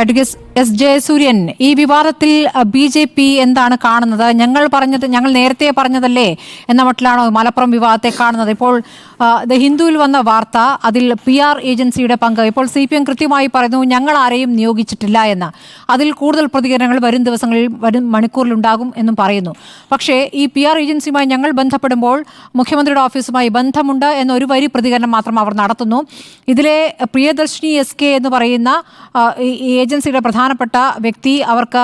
Advocate S Jayasuryan ഈ വിവാദത്തിൽ B J P എന്താണ് കാണുന്നത്? ഞങ്ങൾ പറഞ്ഞത് ഞങ്ങൾ നേരത്തെ പറഞ്ഞതല്ലേ എന്ന മട്ടിലാണോ മലപ്പുറം വിവാദത്തെ കാണുന്നത്? ഇപ്പോൾ ദ ഹിന്ദുവിൽ വന്ന വാർത്ത അതിൽ പി ആർ ഏജൻസിയുടെ പങ്ക്. ഇപ്പോൾ സി പി എം കൃത്യമായി പറയുന്നു ഞങ്ങൾ ആരെയും നിയോഗിച്ചിട്ടില്ല എന്ന്. അതിൽ കൂടുതൽ പ്രതികരണങ്ങൾ വരും ദിവസങ്ങളിൽ വരും മണിക്കൂറിൽ ഉണ്ടാകും എന്നും പറയുന്നു. പക്ഷേ ഈ പി ആർ ഏജൻസിയുമായി ഞങ്ങൾ ബന്ധപ്പെടുമ്പോൾ മുഖ്യമന്ത്രിയുടെ ഓഫീസുമായി ബന്ധമുണ്ട് എന്നൊരു വരി പ്രതികരണം മാത്രം അവർ നടത്തുന്നു. ഇതിലെ പ്രിയദർശിനി എസ് കെ എന്ന് പറയുന്ന ഈ ഏജൻസിയുടെ ഏജൻസിയുടെ പ്രധാനപ്പെട്ട വ്യക്തി. അവർക്ക്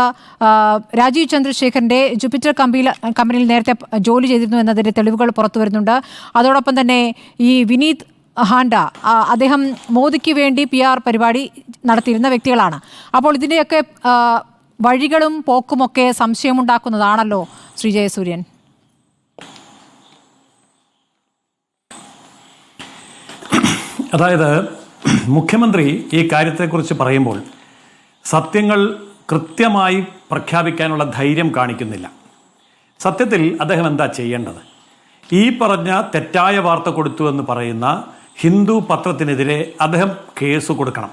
രാജീവ് ചന്ദ്രശേഖരന്റെ ജൂപ്പിറ്റർ കമ്പനിയിൽ കമ്പനിയിൽ നേരത്തെ ജോലി ചെയ്തിരുന്നു എന്നതിന്റെ തെളിവുകൾ പുറത്തു വരുന്നുണ്ട്. അതോടൊപ്പം തന്നെ ഈ വിനീത് ഹാൻഡ അദ്ദേഹം മോദിക്ക് വേണ്ടി പി ആർ പരിപാടി നടത്തിയിരുന്ന വ്യക്തികളാണ്. അപ്പോൾ ഇതിന്റെയൊക്കെ വഴികളും പോക്കുമൊക്കെ സംശയമുണ്ടാക്കുന്നതാണല്ലോ ശ്രീ ജയസൂര്യൻ. അതായത് മുഖ്യമന്ത്രി ഈ കാര്യത്തെക്കുറിച്ച് പറയുമ്പോൾ സത്യങ്ങൾ കൃത്യമായി പ്രഖ്യാപിക്കാനുള്ള ധൈര്യം കാണിക്കുന്നില്ല. സത്യത്തിൽ അദ്ദേഹം എന്താ ചെയ്യേണ്ടത്? ഈ പറഞ്ഞ തെറ്റായ വാർത്ത കൊടുത്തു എന്ന് പറയുന്ന ഹിന്ദു പത്രത്തിനെതിരെ അദ്ദേഹം കേസ് കൊടുക്കണം.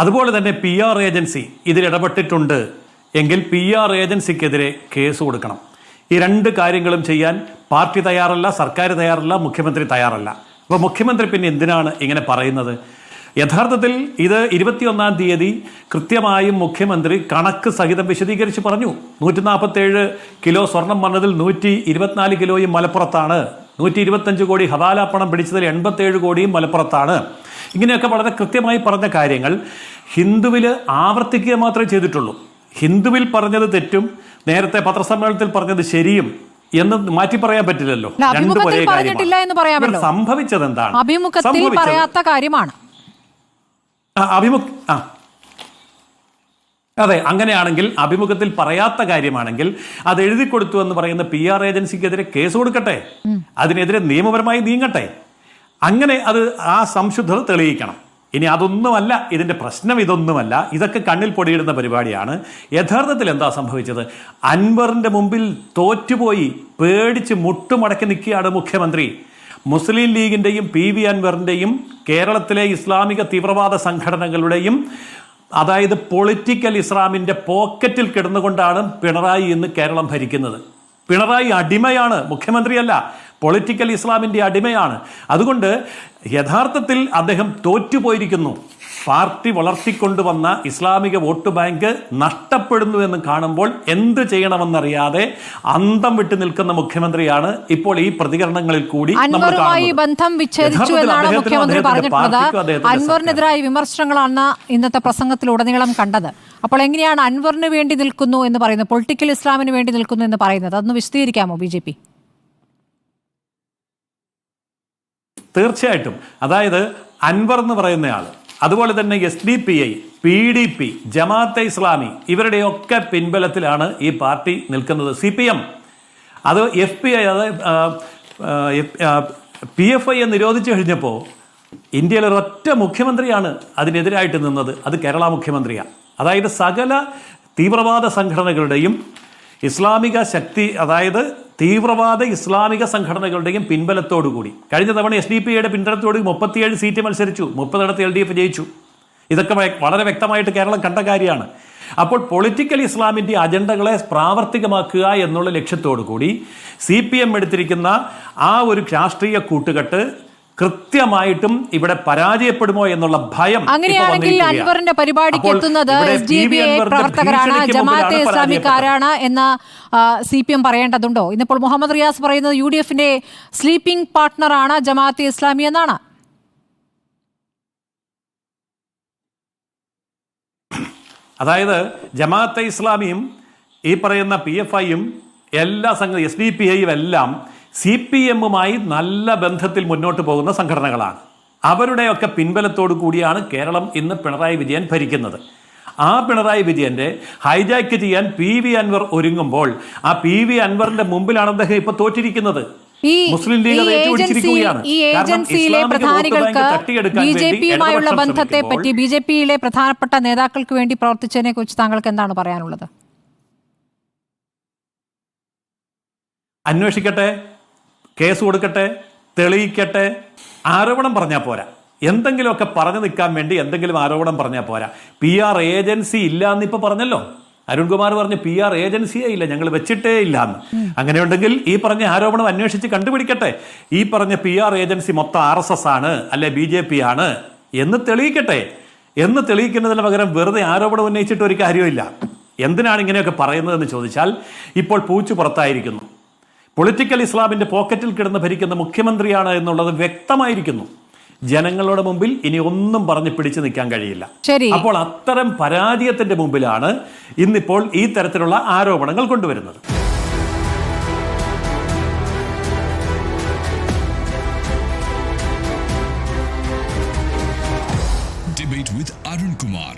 അതുപോലെ തന്നെ പി ആർ ഏജൻസി ഇതിൽ ഇടപെട്ടിട്ടുണ്ട് എങ്കിൽ പി ആർ ഏജൻസിക്കെതിരെ കേസ് കൊടുക്കണം. ഈ രണ്ട് കാര്യങ്ങളും ചെയ്യാൻ പാർട്ടി തയ്യാറല്ല സർക്കാർ തയ്യാറല്ല മുഖ്യമന്ത്രി തയ്യാറല്ല. അപ്പോൾ മുഖ്യമന്ത്രി പിന്നെ എന്തിനാണ് ഇങ്ങനെ പറയുന്നത്? യഥാർത്ഥത്തിൽ ഇത് ഇരുപത്തിയൊന്നാം തീയതി കൃത്യമായും മുഖ്യമന്ത്രി കണക്ക് സഹിതം വിശദീകരിച്ച് പറഞ്ഞു. നൂറ്റി നാൽപ്പത്തേഴ് കിലോ സ്വർണം വന്നതിൽ നൂറ്റി ഇരുപത്തിനാല് കിലോയും മലപ്പുറത്താണ്. നൂറ്റി ഇരുപത്തഞ്ച് കോടി ഹവാല പണം പിടിച്ചതിൽ എൺപത്തേഴ് കോടിയും മലപ്പുറത്താണ്. ഇങ്ങനെയൊക്കെ വളരെ കൃത്യമായി പറഞ്ഞ കാര്യങ്ങൾ ഹിന്ദുവിൽ ആവർത്തിക്കുക മാത്രമേ ചെയ്തിട്ടുള്ളൂ. ഹിന്ദുവിൽ പറഞ്ഞത് തെറ്റും നേരത്തെ പത്രസമ്മേളനത്തിൽ പറഞ്ഞത് ശരിയും എന്ന് മാറ്റി പറയാൻ പറ്റില്ലല്ലോ. രണ്ടു ഒരേ കാര്യമാണ്. സംഭവിച്ചത് എന്താണ് അഭിമുഖത്തിൽ പറയാത്ത കാര്യമാണ്. അഭിമുഖ ആ. അതെ അങ്ങനെയാണെങ്കിൽ അഭിമുഖത്തിൽ പറയാത്ത കാര്യമാണെങ്കിൽ അത് എഴുതി കൊടുത്തു എന്ന് പറയുന്ന പി ആർ ഏജൻസിക്കെതിരെ കേസ് കൊടുക്കട്ടെ. അതിനെതിരെ നിയമപരമായി നീങ്ങട്ടെ. അങ്ങനെ അത് ആ സംശുദ്ധത തെളിയിക്കണം. ഇനി അതൊന്നുമല്ല ഇതിന്റെ പ്രശ്നം ഇതൊന്നുമല്ല. ഇതൊക്കെ കണ്ണിൽ പൊടിയിടുന്ന പരിപാടിയാണ്. യഥാർത്ഥത്തിൽ എന്താ സംഭവിച്ചത്? അൻവറിന്റെ മുമ്പിൽ തോറ്റുപോയി പേടിച്ച് മുട്ടുമടക്കി നിൽക്കുകയാണ് മുഖ്യമന്ത്രി. മുസ്ലിം ലീഗിന്റെയും പി വി അൻവറിന്റെയും കേരളത്തിലെ ഇസ്ലാമിക തീവ്രവാദ സംഘടനകളുടെയും അതായത് പൊളിറ്റിക്കൽ ഇസ്ലാമിന്റെ പോക്കറ്റിൽ കിടന്നുകൊണ്ടാണ് പിണറായി ഇന്ന് കേരളം ഭരിക്കുന്നത്. പിണറായി അടിമയാണ് മുഖ്യമന്ത്രിയല്ല. പൊളിറ്റിക്കൽ ഇസ്ലാമിന്റെ അടിമയാണ്. അതുകൊണ്ട് യഥാർത്ഥത്തിൽ അദ്ദേഹം തോറ്റുപോയിരിക്കുന്നു. പാർട്ടി വളർത്തിക്കൊണ്ടുവന്ന ഇസ്ലാമിക വോട്ട് ബാങ്ക് നഷ്ടപ്പെടുന്നു എന്ന് കാണുമ്പോൾ എന്ത് ചെയ്യണമെന്നറിയാതെ അന്തം വിട്ടു നിൽക്കുന്ന മുഖ്യമന്ത്രിയാണ് ഇപ്പോൾ ഈ പ്രതികരണങ്ങളിൽ കൂടി. ബന്ധം വിച്ഛേദിച്ചു എന്നാണ് മുഖ്യമന്ത്രി പറഞ്ഞിട്ടുള്ളത്. അൻവറിനെതിരായ വിമർശനങ്ങളാണ് ഇന്നത്തെ പ്രസംഗത്തിൽ ഉടനീളം കണ്ടത്. അപ്പോൾ എങ്ങനെയാണ് അൻവറിന് വേണ്ടി നിൽക്കുന്നു എന്ന് പറയുന്നത്? പൊളിറ്റിക്കൽ ഇസ്ലാമിന് വേണ്ടി നിൽക്കുന്നു എന്ന് പറയുന്നത്? അതൊന്ന് വിശദീകരിക്കാമോ ബി ജെ പി? തീർച്ചയായിട്ടും. അതായത് അൻവർ എന്ന് പറയുന്നയാൾ അതുപോലെ തന്നെ S D P I P D P Jamaat-e Islami ഇവരുടെയൊക്കെ പിൻബലത്തിലാണ് ഈ പാർട്ടി നിൽക്കുന്നത്. സി പി എം അത് എഫ് പി ഐ അതായത് പി എഫ് ഐയെ നിരോധിച്ചു കഴിഞ്ഞപ്പോൾ ഇന്ത്യയിലെ ഒരൊറ്റ മുഖ്യമന്ത്രിയാണ് അതിനെതിരായിട്ട് നിന്നത്. അത് കേരള മുഖ്യമന്ത്രിയാണ്. അതായത് സകല തീവ്രവാദ സംഘടനകളുടെയും ഇസ്ലാമിക ശക്തി അതായത് തീവ്രവാദ ഇസ്ലാമിക സംഘടനകളുടെയും പിൻബലത്തോടു കൂടി കഴിഞ്ഞ തവണ എസ് ഡി പി ഐയുടെ പിൻബലത്തോട് മുപ്പത്തിയേഴ് സീറ്റ് മത്സരിച്ചു. മുപ്പതിടത്ത് എൽ ഡി എഫ് ജയിച്ചു. ഇതൊക്കെ വളരെ വ്യക്തമായിട്ട് കേരളം കണ്ട കാര്യമാണ്. അപ്പോൾ പൊളിറ്റിക്കൽ ഇസ്ലാമിന്റെ അജണ്ടകളെ പ്രാവർത്തികമാക്കുക എന്നുള്ള ലക്ഷ്യത്തോടു കൂടി സി പി എം എടുത്തിരിക്കുന്ന ആ ഒരു രാഷ്ട്രീയ കൂട്ടുകെട്ട് കൃത്യമായിട്ടും ഇവിടെ പരാജയപ്പെടുമോ എന്നുള്ള ഭയം അങ്ങനെയാണെങ്കിൽ അൻവറിന്റെ പരിപാടിക്ക് എത്തുന്നത് എസ് ഡി ബി ഐ പ്രവർത്തകരാണ്. ജമാഅത്തെ ഇസ്ലാമിക്കാരാണ് എന്ന് സി പി എം പറയേണ്ടതുണ്ടോ? ഇന്നിപ്പോൾ മുഹമ്മദ് റിയാസ് പറയുന്നത് യു ഡി എഫിന്റെ സ്ലീപ്പിംഗ് പാർട്ട്ണറാണ് ജമാഅത്തെ ഇസ്ലാമി എന്നാണ്. അതായത് ജമാഅത്തെ ഇസ്ലാമിയും ഈ പറയുന്ന പി എഫ് ഐയും എല്ലാ സംഘ എസ് ഡി പി ഐയും എല്ലാം സി പി എമ്മുമായി നല്ല ബന്ധത്തിൽ മുന്നോട്ട് പോകുന്ന സംഘടനകളാണ്. അവരുടെയൊക്കെ പിൻബലത്തോടു കൂടിയാണ് കേരളം ഇന്ന് പിണറായി വിജയൻ ഭരിക്കുന്നത്. ആ പിണറായി വിജയന്റെ ഹൈജാക്ക് ചെയ്യാൻ പി വി അൻവർ ഒരുങ്ങുമ്പോൾ ആ പി വി അൻവറിന്റെ മുമ്പിലാണ് അദ്ദേഹം ഇപ്പൊ തോറ്റിരിക്കുന്നത്. മുസ്ലിം ഈ ഏജൻസിയിലെ പ്രധാനികൾക്ക് ബി ജെ പിയുമായുള്ള ബന്ധത്തെ പറ്റി ബി ജെ പിയിലെ പ്രധാനപ്പെട്ട നേതാക്കൾക്ക് വേണ്ടി പ്രവർത്തിച്ചതിനെ കുറിച്ച് താങ്കൾക്ക് എന്താണ് പറയാനുള്ളത്? അന്വേഷിക്കട്ടെ. കേസ് കൊടുക്കട്ടെ തെളിയിക്കട്ടെ ആരോപണം പറഞ്ഞാൽ പോരാ. എന്തെങ്കിലുമൊക്കെ പറഞ്ഞു നിൽക്കാൻ വേണ്ടി എന്തെങ്കിലും ആരോപണം പറഞ്ഞാൽ പോരാ. പി ആർ ഏജൻസി ഇല്ല എന്ന് ഇപ്പൊ പറഞ്ഞല്ലോ. അരുൺകുമാർ പറഞ്ഞു പി ആർ ഏജൻസിയേ ഇല്ല ഞങ്ങൾ വെച്ചിട്ടേ ഇല്ല എന്ന് അങ്ങനെയുണ്ടെങ്കിൽ ഈ പറഞ്ഞ ആരോപണം അന്വേഷിച്ച് കണ്ടുപിടിക്കട്ടെ. ഈ പറഞ്ഞ പി ആർ ഏജൻസി മൊത്തം ആർ എസ് എസ് ആണ് അല്ലെ ബി ജെ പി ആണ് എന്ന് തെളിയിക്കട്ടെ. എന്ന് തെളിയിക്കുന്നതിന് പകരം വെറുതെ ആരോപണം ഉന്നയിച്ചിട്ട് ഒരു കാര്യമില്ല എന്തിനാണ് ഇങ്ങനെയൊക്കെ പറയുന്നതെന്ന് ചോദിച്ചാൽ ഇപ്പോൾ പൂച്ചു പുറത്തായിരിക്കുന്നു. പൊളിറ്റിക്കൽ ഇസ്ലാമിന്റെ പോക്കറ്റിൽ കിടന്ന് ഭരിക്കുന്ന മുഖ്യമന്ത്രിയാണ് എന്നുള്ളത് വ്യക്തമായിരിക്കുന്നു. ജനങ്ങളുടെ മുമ്പിൽ ഇനി ഒന്നും പറഞ്ഞ് പിടിച്ചു നിൽക്കാൻ കഴിയില്ല. അപ്പോൾ അത്തരം പരാജയത്തിന്റെ മുമ്പിലാണ് ഇന്നിപ്പോൾ ഈ തരത്തിലുള്ള ആരോപണങ്ങൾ കൊണ്ടുവരുന്നത്. Debate with Arun Kumar.